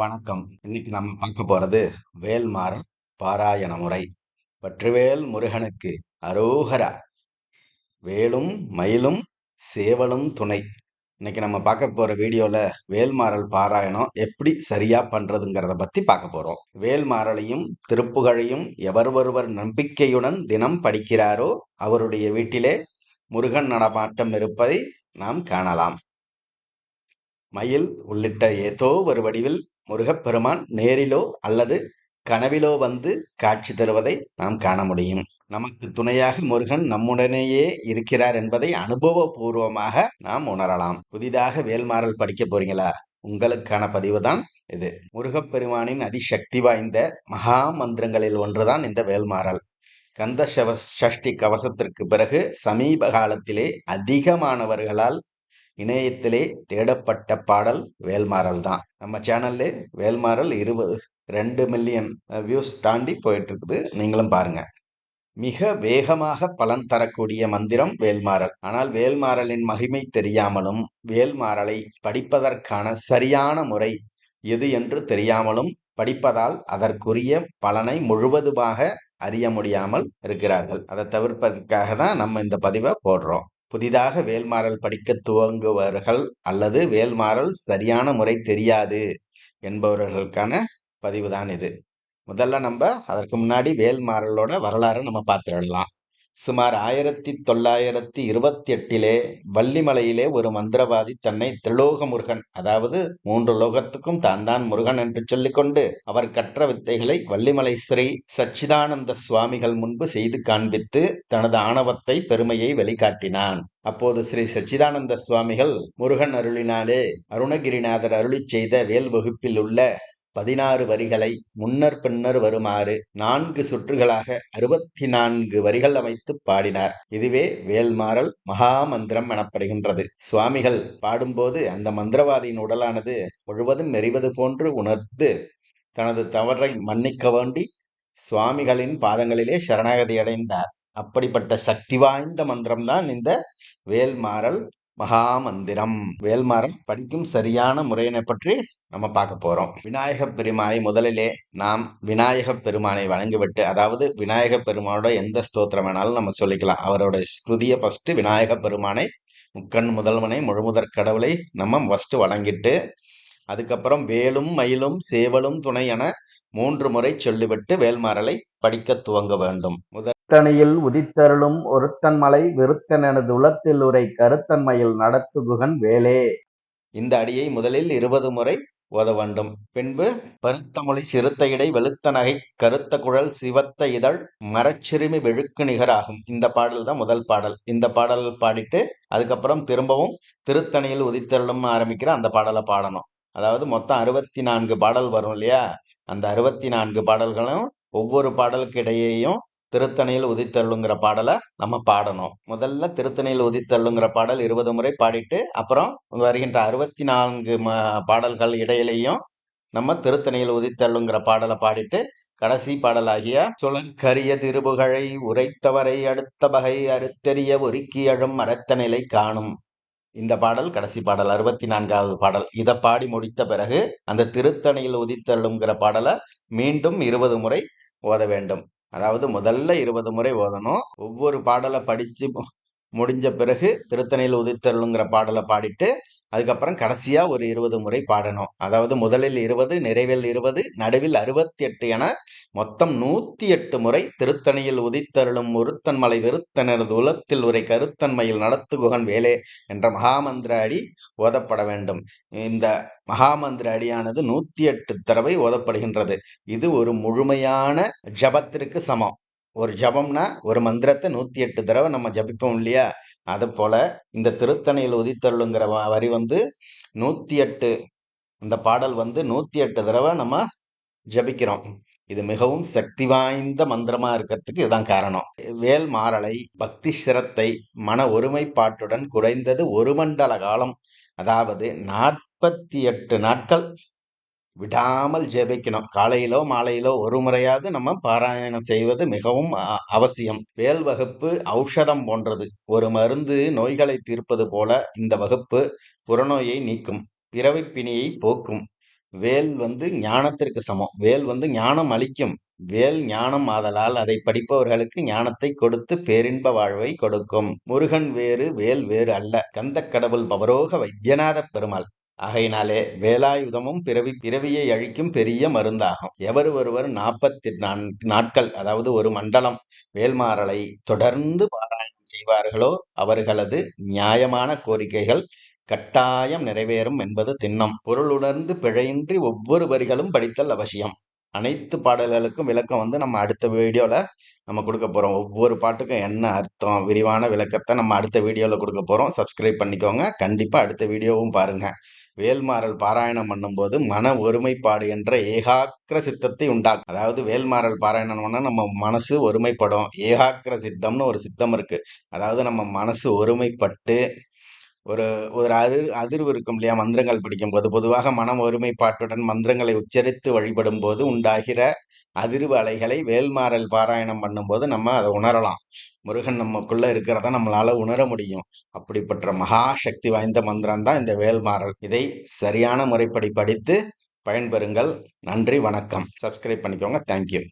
வணக்கம். இன்னைக்கு நம்ம பார்க்க போறது வேல்மாறல் பாராயண முறை. பற்றுவேல் முருகனுக்கு அரோகரா. வேலும் மயிலும் சேவலும் துணை. இன்னைக்கு நம்ம பார்க்க போற வீடியோல வேல்மாறல் பாராயணம் எப்படி சரியா பண்றதுங்கிறத பத்தி பார்க்க போறோம். வேல்மாறலையும் திருப்புகழையும் எவர் ஒருவர் நம்பிக்கையுடன் தினம் படிக்கிறாரோ அவருடைய வீட்டிலே முருகன் நடமாட்டம் இருப்பதை நாம் காணலாம். மயில் உள்ளிட்ட ஏதோ ஒரு வடிவில் முருகப்பெருமான் நேரிலோ அல்லது கனவிலோ வந்து காட்சி தருவதை நாம் காண முடியும். நமக்கு துணையாக முருகன் நம்முடனேயே இருக்கிறார் என்பதை அனுபவபூர்வமாக நாம் உணரலாம். புதிதாக வேல்மாறல் படிக்க போறீங்களா? உங்களுக்கான பதிவு தான் இது. முருகப்பெருமானின் அதிசக்தி வாய்ந்த மகா மந்திரங்களில் ஒன்றுதான் இந்த வேல்மாறல். கந்த சஷ்டி கவசத்திற்கு பிறகு சமீப காலத்திலே அதிகமானவர்களால் இணையத்திலே தேடப்பட்ட பாடல் வேல்மாறல் தான். நம்ம சேனல்ல வேல்மாறல் இருபது ரெண்டு மில்லியன் வியூஸ் தாண்டி போயிட்டு இருக்குது நீங்களும் பாருங்க. மிக வேகமாக பலன் தரக்கூடிய மந்திரம் வேல்மாறல். ஆனால் வேல்மாறலின் மகிமை தெரியாமலும் வேல்மாறலை படிப்பதற்கான சரியான முறை எது என்று தெரியாமலும் படிப்பதால் அதற்குரிய பலனை முழுவதுமாக அறிய முடியாமல் இருக்கிறார்கள். அதை தவிர்ப்பதற்காக தான் நம்ம இந்த பதிவை போடுறோம். புதிதாக வேல்மாறல் படிக்க துவங்குபவர்கள் அல்லது வேல்மாறல் சரியான முறை தெரியாது என்பவர்களுக்கான பதிவு தான் இது. முதல்ல நம்ம அதற்கு முன்னாடி வேல்மாறலோட வரலாறு நம்ம பார்த்துடலாம். சுமார் ஆயிரத்தி தொள்ளாயிரத்தி இருபத்தி எட்டிலே வள்ளிமலையிலே ஒரு மந்திரவாதி தன்னை திரிலோக முருகன் அதாவது மூன்று லோகத்துக்கும் தான் தான் முருகன் என்று சொல்லிக்கொண்டு அவர் கற்ற வித்தைகளை வள்ளிமலை ஸ்ரீ சச்சிதானந்த சுவாமிகள் முன்பு செய்து காண்பித்து தனது ஆணவத்தை பெருமையை வெளிக்காட்டினான். அப்போது ஸ்ரீ சச்சிதானந்த சுவாமிகள் முருகன் அருளினாலே அருணகிரிநாதர் அருளி செய்த வேல் வகுப்பில் உள்ள பதினாறு வரிகளை முன்னர் பின்னர் வருமாறு நான்கு சுற்றுகளாக அறுபத்தி நான்கு வரிகள் அமைத்து பாடினார். இதுவே வேல்மாறல் மகா மந்திரம் எனப்படுகின்றது. சுவாமிகள் பாடும்போது அந்த மந்திரவாதியின் உடலானது முழுவதும் எறிவது போன்று உணர்ந்து தனது தவறை மன்னிக்க வேண்டி சுவாமிகளின் பாதங்களிலே சரணாகதி அடைந்தார். அப்படிப்பட்ட சக்தி வாய்ந்த மந்திரம்தான் இந்த வேல்மாறல் மகாமந்திரம். வேல்மாறல் படிக்கும் சரியான முறையினை பற்றி நம்ம பார்க்க போறோம். விநாயக பெருமானை முதலிலே நாம் விநாயக பெருமானை வணங்கிவிட்டு அதாவது விநாயக பெருமானோட எந்த ஸ்தோத்திரம் வேணாலும் நம்ம சொல்லிக்கலாம். அவரோட ஸ்துதிய ஃபர்ஸ்ட் விநாயக பெருமானை முக்கண் முதல்வனை முழுமுதற் கடவுளை நம்ம ஃபர்ஸ்ட் வணங்கிட்டு அதுக்கப்புறம் வேலும் மயிலும் சேவலும் துணை என மூன்று முறை சொல்லிவிட்டு வேல்மாறலை படிக்க துவங்க வேண்டும். முதல் முதற்கணியில் உதித்தருளும் ஒருத்தன் மலை எனது உலத்தில் உரை கருத்தன்மையில் நடத்துகுகன் வேலே. இந்த அடியை முதலில் இருபது முறை ஓத வேண்டும். பின்பு பருத்தமொழி சிறுத்த இடை வெளுத்த நகை கருத்த குழல் சிவத்த இதழ் மரச்சிறுமி வெழுக்கு நிகராகும். இந்த பாடல் தான் முதல் பாடல். இந்த பாடல் பாடிட்டு அதுக்கப்புறம் திரும்பவும் திருத்தணியில் உதித்தருளும் ஆரம்பிக்கிற அந்த பாடலை பாடணும். அதாவது மொத்தம் அறுபத்தி நான்கு பாடல் வரும் இல்லையா? அந்த அறுபத்தி நான்கு பாடல்களும் ஒவ்வொரு பாடலுக்கு இடையேயும் திருத்தணியில் உதித்தள்ளுங்கிற பாடலை நம்ம பாடணும். முதல்ல திருத்தணியில் உதித்தள்ளுங்கிற பாடல் இருபது முறை பாடிட்டு அப்புறம் வருகின்ற அறுபத்தி நான்கு பாடல்கள் இடையிலையும் நம்ம திருத்தணியில் உதித்தள்ளுங்கிற பாடலை பாடிட்டு கடைசி பாடலாகிய சுழற்கரிய திருபுகழை உரைத்தவரை அடுத்த வகை அறுத்தெறிய ஒருக்கி அழும் மரத்த நிலை காணும் இந்த பாடல் கடைசி பாடல் அறுபத்தி நான்காவது பாடல். இதை பாடி முடித்த பிறகு அந்த திருத்தணியில் உதித்தள்ளுங்கிற பாடலை மீண்டும் இருபது முறை ஓத வேண்டும். அதாவது முதல்ல இருபது முறை ஓதணும். ஒவ்வொரு பாடலை படித்து முடிஞ்ச பிறகு திருத்தணியில் உதித்தருளுங்கிற பாடலை பாடிட்டு அதுக்கப்புறம் கடைசியாக ஒரு இருபது முறை பாடணும். அதாவது முதலில் இருபது நிறைவில் இருபது நடுவில் அறுபத்தி எட்டு என மொத்தம் நூற்றி எட்டு முறை திருத்தணியில் உதித்தருளும் ஒருத்தன் மலை வெறுத்தனது உலத்தில் உரை கருத்தன்மையில் நடத்துகுகன் வேலே என்ற மகாமந்திர அடி ஓதப்பட வேண்டும். இந்த மகாமந்திர அடியானது நூற்றி எட்டு தடவை ஓதப்படுகின்றது. இது ஒரு முழுமையான ஜபத்திற்கு சமம். ஒரு ஜபம்னா ஒரு மந்திரத்தை நூற்றி எட்டு தடவை நம்ம ஜபிப்போம் இல்லையா? அது போல இந்த திருத்தணியில் உதித்தருளுங்கிற வரி வந்து நூத்தி எட்டு இந்த பாடல் வந்து நூத்தி எட்டு தடவை நம்ம ஜபிக்கிறோம். இது மிகவும் சக்தி வாய்ந்த மந்திரமா இருக்கிறதுக்கு இதுதான் காரணம். வேல் மாறலை பக்தி சிரத்தை மன ஒருமைப்பாட்டுடன் குறைந்தது ஒரு மண்டல காலம். அதாவது நாற்பத்தி எட்டு நாட்கள். விடாமல் ஜெபிக்கணும். காலையிலோ மாலையிலோ ஒரு முறையாவது நம்ம பாராயணம் செய்வது மிகவும் அவசியம். வேல் வகுப்பு ஔஷதம் போன்றது. ஒரு மருந்து நோய்களை தீர்ப்பது போல இந்த வகுப்பு புறநோயை நீக்கும். பிறவிப்பிணியை போக்கும். வேல் வந்து ஞானத்திற்கு சமம். வேல் வந்து ஞானம் அளிக்கும். வேல் ஞானம் ஆதலால் அதை படிப்பவர்களுக்கு ஞானத்தை கொடுத்து பேரின்ப வாழ்வை கொடுக்கும். முருகன் வேறு வேல் வேறு அல்ல. கந்த கடவுள் பவரோக வைத்தியநாத பெருமாள். ஆகையினாலே வேலாயுதமும் பிறவி பிறவியை அழிக்கும் பெரிய மருந்தாகும். எவர் ஒருவர் நாற்பத்தி நாட்கள் அதாவது ஒரு மண்டலம் வேல்மாறலை தொடர்ந்து பாராயணம் செய்வார்களோ அவர்களது நியாயமான கோரிக்கைகள் கட்டாயம் நிறைவேறும் என்பது திண்ணம். பொருளுணர்ந்து பிழையின்றி ஒவ்வொரு வரிகளும் படித்தல் அவசியம். அனைத்து பாடல்களுக்கும் விளக்கம் வந்து நம்ம அடுத்த வீடியோவில் நம்ம கொடுக்க போகிறோம் ஒவ்வொரு பாட்டுக்கும் என்ன அர்த்தம் விரிவான விளக்கத்தை நம்ம அடுத்த வீடியோவில் கொடுக்க போகிறோம் சப்ஸ்கிரைப் பண்ணிக்கோங்க. கண்டிப்பாக அடுத்த வீடியோவும் பாருங்கள் வேல்மாறல் பாராயணம் பண்ணும்போது மன ஒருமைப்பாடு என்ற ஏகாக்கிர சித்தத்தை உண்டாக்கும். அதாவது வேல்மாறல் பாராயணம் பண்ணால் நம்ம மனசு ஒருமைப்படும். ஏகாக்கிர சித்தம்னு ஒரு சித்தம் இருக்குது அதாவது நம்ம மனசு ஒருமைப்பட்டு ஒரு ஒரு அதிர் அதிர்வு இருக்கும் இல்லையா? மந்திரங்கள் படிக்கும்போது பொதுவாக மனம் ஒருமைப்பாட்டுடன் மந்திரங்களை உச்சரித்து வழிபடும் போது உண்டாகிற அதிர்வு அலைகளை வேல்மாறல் பாராயணம் பண்ணும்போது நம்ம அதை உணரலாம். முருகன் நமக்குள்ள இருக்கிறத நம்மளால உணர முடியும். அப்படிப்பட்ட மகா சக்தி வாய்ந்த மந்திரம் தான் இந்த வேல்மாறல். இதை சரியான முறைப்படி படித்து பயன்பெறுங்கள். நன்றி வணக்கம். சப்ஸ்கிரைப் பண்ணிக்கோங்க. தேங்க்யூ